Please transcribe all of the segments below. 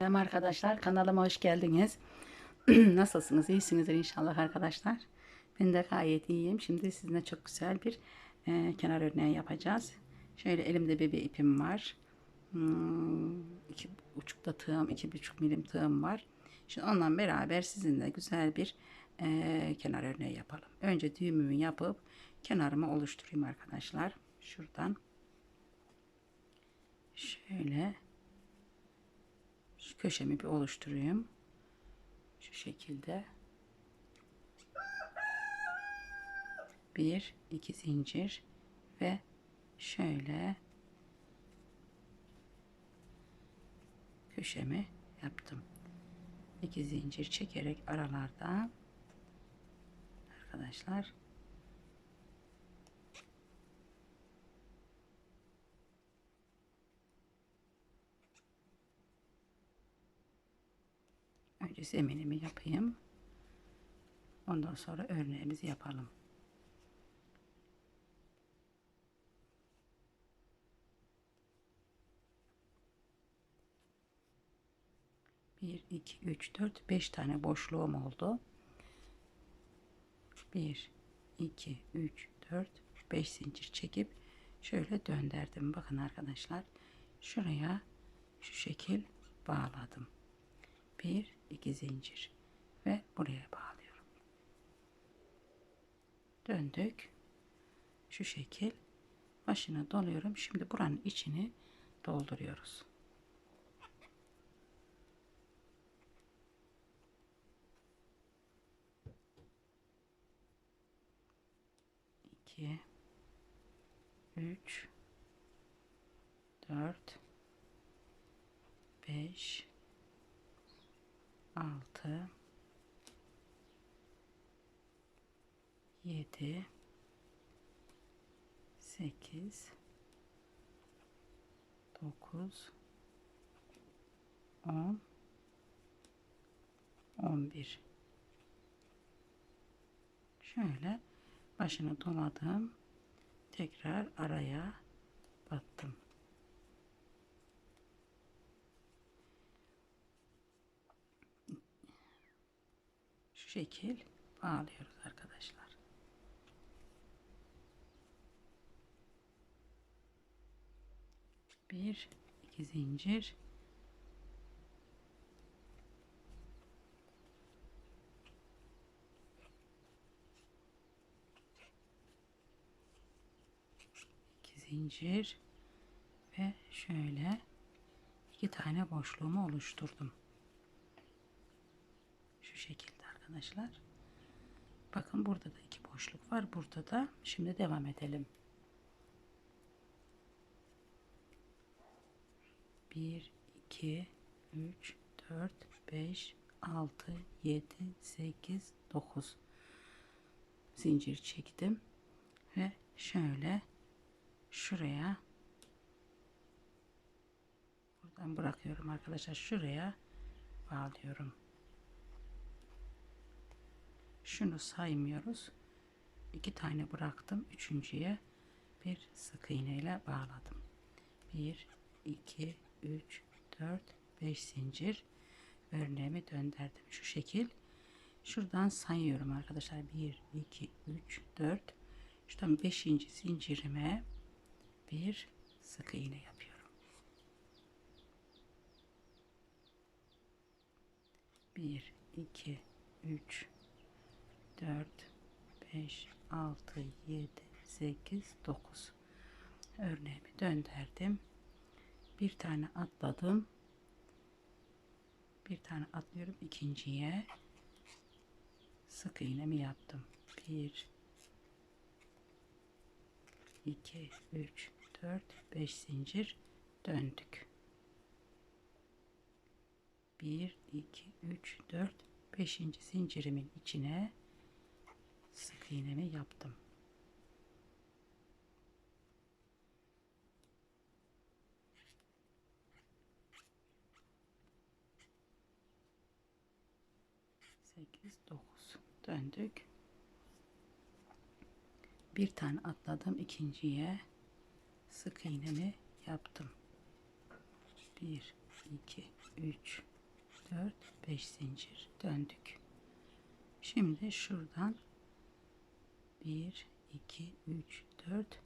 Merhaba arkadaşlar kanalıma hoş geldiniz. Nasılsınız? İyisinizdir inşallah arkadaşlar. Ben de gayet iyiyim. Şimdi sizinle çok güzel bir e, kenar örneği yapacağız. Şöyle elimde bebe ipim var. Hmm, iki buçukta tığım, iki buçuk milim tığım var. Şimdi onunla beraber sizinle güzel bir e, kenar örneği yapalım. Önce düğümümü yapıp kenarımı oluşturayım arkadaşlar. Şuradan. Şöyle köşemi bir oluşturayım. Şu şekilde. Bir, iki zincir ve şöyle köşemi yaptım. İki zincir çekerek aralarda arkadaşlar Önce zeminimi yapayım. Ondan sonra örneğimizi yapalım. Bir, iki, üç, dört, beş tane boşluğum oldu. Bir, iki, üç, dört, beş zincir çekip şöyle döndürdüm. Bakın arkadaşlar şuraya şu şekil bağladım bir iki zincir. Ve buraya bağlıyorum. Döndük. Şu şekil. Başına doluyorum. Şimdi buranın içini dolduruyoruz. İki üç dört beş altı. Yedi. Sekiz. Dokuz. On. On bir. Şöyle başını doladım. Tekrar araya battım şekil bağlıyoruz arkadaşlar. Bir, iki zincir. iki zincir ve şöyle iki tane boşluğumu oluşturdum. Şu şekilde arkadaşlar. Bakın burada da iki boşluk var. Burada da şimdi devam edelim. 1 2 3 4 5 6 7 8 9 zincir çektim ve şöyle şuraya buradan bırakıyorum arkadaşlar şuraya bağlıyorum şunu saymıyoruz. iki tane bıraktım. Üçüncüye bir sık iğne ile bağladım. 1, 2, 3, 4, 5 zincir örneğimi döndürdüm. Şu şekil. Şuradan sayıyorum arkadaşlar. 1, 2, 3, 4. Şuradan 5. zincirime bir sık iğne yapıyorum. 1, 2, 3, 4 5 6 7 8 9 örneğimi döndürdüm. Bir tane atladım. Bir tane atlıyorum ikinciye. Sık iğnemi yaptım. 1 2 3 4 5 zincir. Döndük. 1 2 3 4 5. zincirimin içine sık iğnemi yaptım. Sekiz, dokuz. Döndük. Bir tane atladım ikinciye. Sık iğnemi yaptım. Bir, iki, 3 4 5 zincir döndük. Şimdi şuradan 1 2 3 4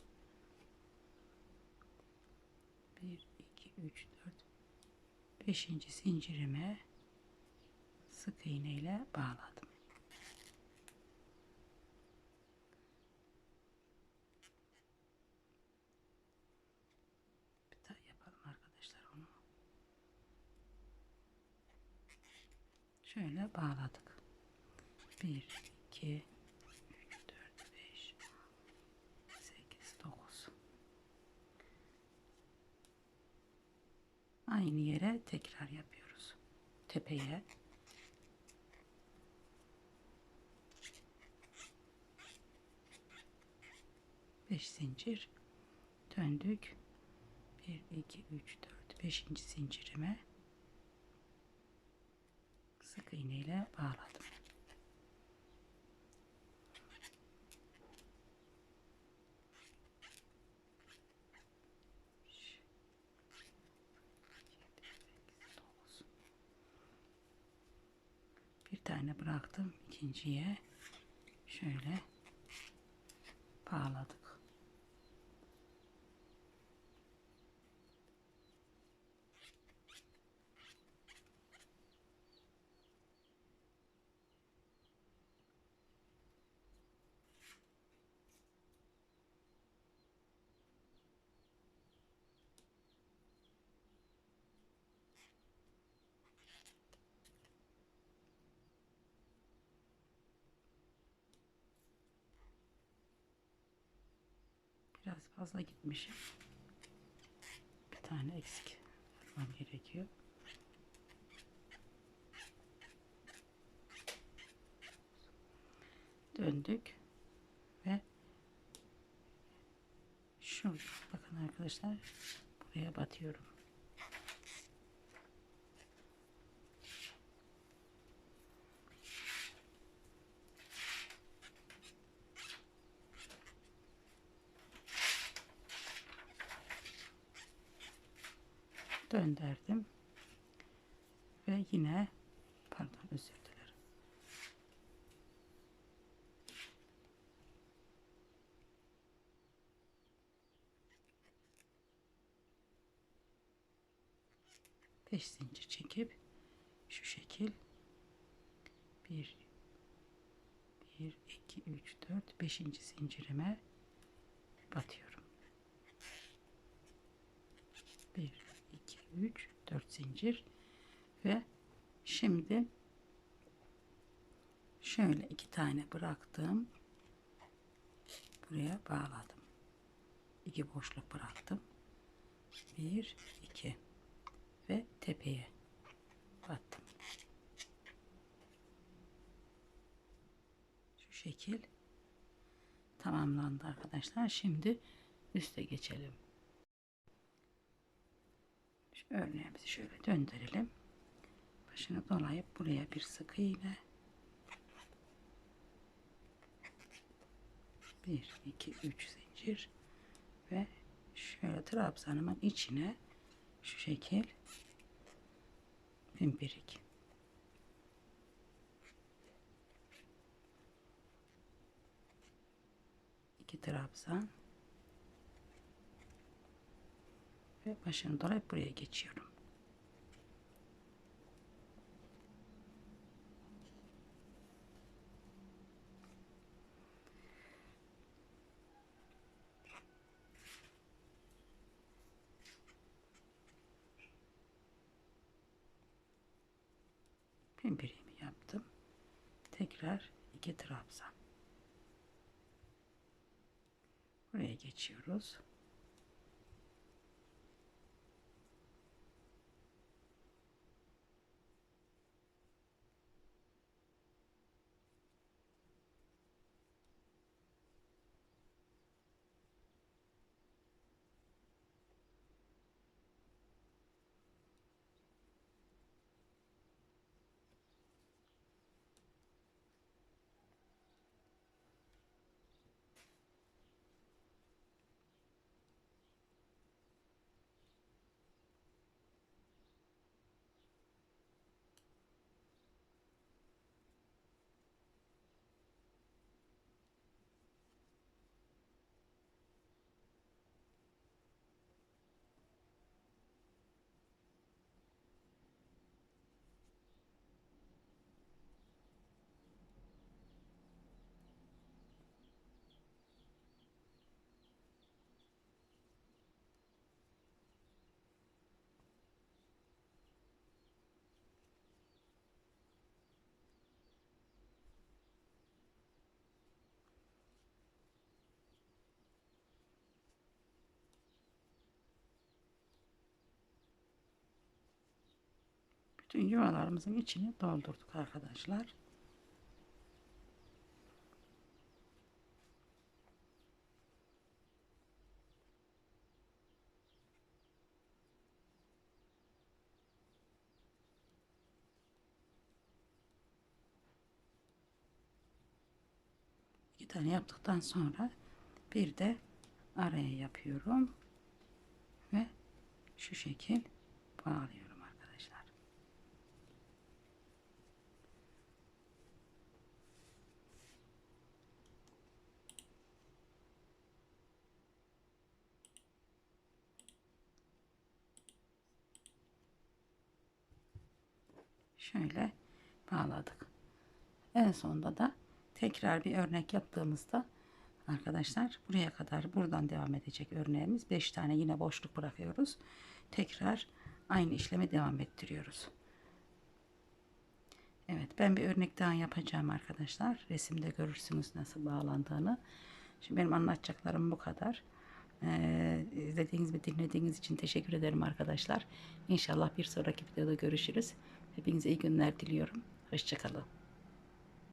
1 2 3 4 5. zincirime sık iğne ile bağladım. Bir daha yapalım arkadaşlar onu. Şöyle bağladık. 1 2 3 4 5 8 9 Aynı yere tekrar yapıyoruz. Tepeye beş zincir döndük. 1 2 3 4 5. zincirime sık iğne ile bağladım. Bir tane bıraktım ikinciye şöyle bağladık. Fazla gitmişim. Bir tane eksik yapmam gerekiyor. Döndük ve şu bakın arkadaşlar buraya batıyorum. Döndürdüm ve yine pardon özür dilerim. Beş zincir çekip şu şekil. Bir bir iki üç dört beşinci zincirime batıyorum bir 2 3 4 zincir. Ve şimdi şöyle iki tane bıraktım. Buraya bağladım. İki boşluk bıraktım. Bir iki. Ve tepeye battım. Şu şekil tamamlandı arkadaşlar. Şimdi üste geçelim örneğimizi şöyle döndürelim. Başını dolayıp buraya bir sık iğne. 1 2 3 zincir ve şöyle trabzanımın içine şu şekil pimpirik. iki trabzan ve başını dolayıp buraya geçiyorum. Pimpirimi yaptım. Tekrar iki trabzan. Buraya geçiyoruz. Bütün yuvalarımızın içini doldurduk arkadaşlar. İki tane yaptıktan sonra bir de araya yapıyorum ve şu şekil bağlıyorum arkadaşlar. Şöyle bağladık. En sonunda da tekrar bir örnek yaptığımızda arkadaşlar buraya kadar buradan devam edecek örneğimiz 5 tane yine boşluk bırakıyoruz. Tekrar aynı işlemi devam ettiriyoruz. Evet ben bir örnek daha yapacağım arkadaşlar. Resimde görürsünüz nasıl bağlandığını. Şimdi benim anlatacaklarım bu kadar. Ee, izlediğiniz ve dinlediğiniz için teşekkür ederim arkadaşlar. İnşallah bir sonraki videoda görüşürüz. Hepinize iyi günler diliyorum. Hoşçakalın.